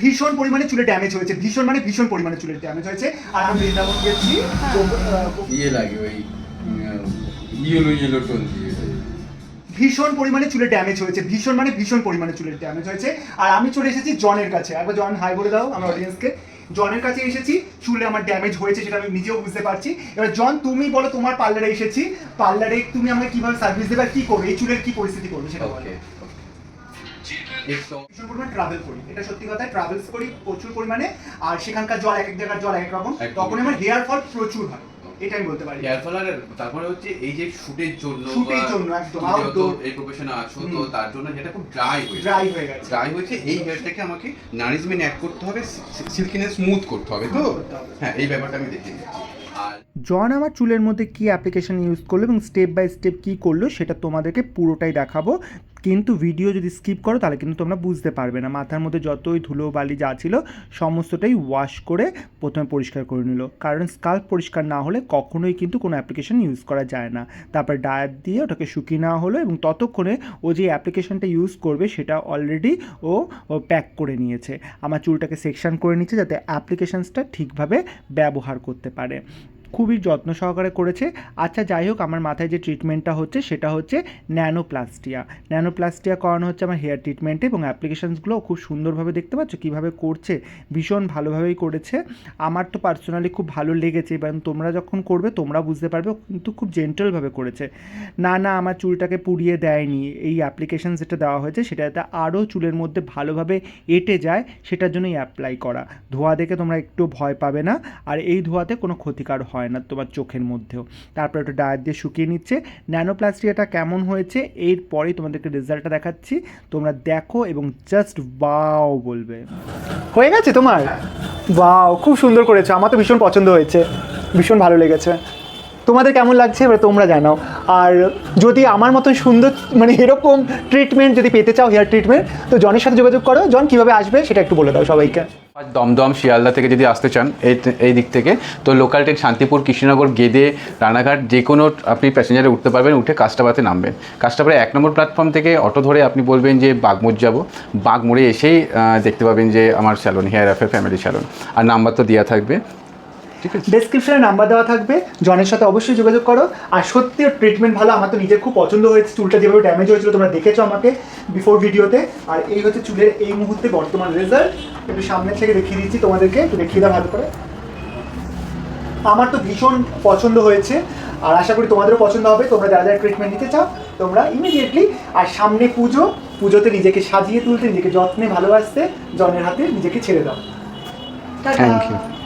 ভীষণ পরিমাণে চুলে ড্যামেজ হয়েছে। ভীষণ মানে ভীষণ পরিমাণে চুলের ড্যামেজ হয়েছে। আর আমি বৃন্দাবন গেছি। তো, আহ, ইয়ে লাগে ওই ইয়েলো ইয়েলো টোন দিয়ে। ভীষণ পরিমাণে চুলের ড্যামেজ হয়েছে। ভীষণ মানে ভীষণ পরিমাণে চুলের ড্যামেজ হয়েছে। আর আমি চলে এসেছি জনের কাছে। একবার জন হাই বলে দাও আমার অডিয়েন্সকে জনের কাছে এসেছি চুলে আমার ড্যামেজ হয়েছে সেটা আমি নিজেও বুঝতে পারছি। এবার জন তুমি বলো তোমার পার্লারে এসেছি। পার্লারে তুমি আমাকে কীভাবে সার্ভিস দেবে আর কি করবে? এই চুলের কি পরিস্থিতি করবে সেটা বলো। ওকে ভীষণ পরিমাণে ট্রাভেল করি। এটা সত্যি কথা ট্রাভেলস করি প্রচুর পরিমাণে। আর সেখানকার জল এক এক জায়গার জল এক এক রকম তখন আমার হেয়ার ফল প্রচুর হয়। এটা আমি বলতে পারি। হেয়ার ফল আর তারপরে হচ্ছে এই যে শুটের জন্য বা জন্য একদম, outdoor। এই প্রফেশনে আছো তো তার জন্য যেটা খুব ড্রাই হয়ে ড্রাই হয়ে গেছে। ড্রাই হয়েছে এই হেয়ারটাকে আমাকে নারিশমেন্ট অ্যাড করতে হবে সিল্কিনেস স্মুথ করতে হবে তো? হ্যাঁ এই ব্যাপারটা আমি দেখে নিচ্ছি। আর জন আমার চুলের মধ্যে কি অ্যাপ্লিকেশন ইউজ করল এবং স্টেপ বাই স্টেপ কি করল সেটা তোমাদেরকে পুরোটাই দেখাবো। কিন্তু ভিডিও যদি স্কিপ করো, তাহলে কিন্তু তোমরা বুঝতে পারবে না। মাথার মধ্যে যতই ধুলো বালি যা ছিল, সমস্তটাই ওয়াশ করে প্রথমে পরিষ্কার করে নিল। কারণ স্কাল্প পরিষ্কার না হলে কখনোই কিন্তু কোনো অ্যাপ্লিকেশন ইউজ করা যায় না। তারপর ডায়ার দিয়ে ওটাকে শুকিয়ে নেওয়া হলো এবং ততক্ষণে ও যে অ্যাপ্লিকেশনটা ইউজ করবে, সেটা অলরেডি ও প্যাক করে নিয়েছে। আমার চুলটাকে সেকশন করে নিচ্ছে যাতে অ্যাপ্লিকেশানসটা ঠিকভাবে ব্যবহার করতে পারে। খুবই যত্ন সহকারে করেছে। আচ্ছা যাই হোক, আমার মাথায় যে ট্রিটমেন্টটা হচ্ছে, সেটা হচ্ছে ন্যানোপ্লাস্টিয়া। ন্যানোপ্লাস্টিয়া করানো হচ্ছে আমার হেয়ার ট্রিটমেন্টে এবং অ্যাপ্লিকেশনসগুলো খুব সুন্দরভাবে দেখতে পাচ্ছ, কীভাবে করছে, ভীষণ ভালোভাবেই করেছে। আমার তো পার্সোনালি খুব ভালো লেগেছে, এবং তোমরা যখন করবে, তোমরা বুঝতে পারবে কিন্তু খুব জেন্টালভাবে করেছে। না না, আমার চুলটাকে পুড়িয়ে দেয়নি, এই অ্যাপ্লিকেশন যেটা দেওয়া হয়েছে সেটা যাতে আরও চুলের মধ্যে ভালোভাবে এঁটে যায়, সেটার জন্যই অ্যাপ্লাই করা। ধোয়া দেখে তোমরা একটু ভয় পাবে না, আর এই ধোয়াতে কোনো ক্ষতিকার হয় না তোমার চোখের মধ্যেও। তারপর একটু ডায়ার দিয়ে শুকিয়ে নিচ্ছে। ন্যানোপ্লাস্টিয়াটা কেমন হয়েছে? এরপরেই তোমাদেরকে রেজাল্টটা দেখাচ্ছি। তোমরা দেখো এবং জাস্ট বাও বলবে। হয়ে গেছে তোমার? বাও খুব সুন্দর করেছ। আমার তো ভীষণ পছন্দ হয়েছে। ভীষণ ভালো লেগেছে। তোমাদের কেমন লাগছে এবার তোমরা জানাও। আর যদি আমার মতন সুন্দর মানে এরকম ট্রিটমেন্ট যদি পেতে চাও হেয়ার ট্রিটমেন্ট তো জনের সাথে যোগাযোগ করো। জন কীভাবে আসবে সেটা একটু বলে দাও সবাইকে। দমদম, শিয়ালদা থেকে যদি আসতে চান, এই এই দিক থেকে, তো লোকাল ট্রেন শান্তিপুর, কৃষ্ণনগর, গেদে, রানাঘাট, যে কোনো, আপনি প্যাসেঞ্জারে উঠতে পারবেন, উঠে কাস্টাবাতে নামবেন। কাস্টাবারে এক নম্বর প্ল্যাটফর্ম থেকে অটো ধরে আপনি বলবেন যে, বাগমোড় যাব। বাগমোড়ে এসেই দেখতে পাবেন যে, আমার salon hair affair family salon আর নাম্বার তো দেওয়া থাকবে। ঠিক আছে। ডেসক্রিপশনে নাম্বার দেওয়া থাকবে জনের সাথে অবশ্যই যোগাযোগ করো। আর সত্যি ট্রিটমেন্ট ভালো আমার তো নিজের খুব পছন্দ হয়েছে চুলটা যেভাবে ড্যামেজ হয়েছিল তোমরা দেখেছ আমাকে বিফোর ভিডিওতে আর এই হচ্ছে চুলের এই মুহূর্তে বর্তমান রেজাল্ট একটু সামনে থেকে দেখিয়ে দিচ্ছি তোমাদেরকে একটু দেখিয়ে দাও ভালো করে। আমার তো ভীষণ পছন্দ হয়েছে আর আশা করি তোমাদেরও পছন্দ হবে। তোমরা যারা যারা ট্রিটমেন্ট নিতে চাও তোমরা ইমিডিয়েটলি আর সামনে পুজো পুজোতে নিজেকে সাজিয়ে তুলতে নিজেকে যত্নে ভালোবাসতে জনের হাতে নিজেকে ছেড়ে দাও। Thank you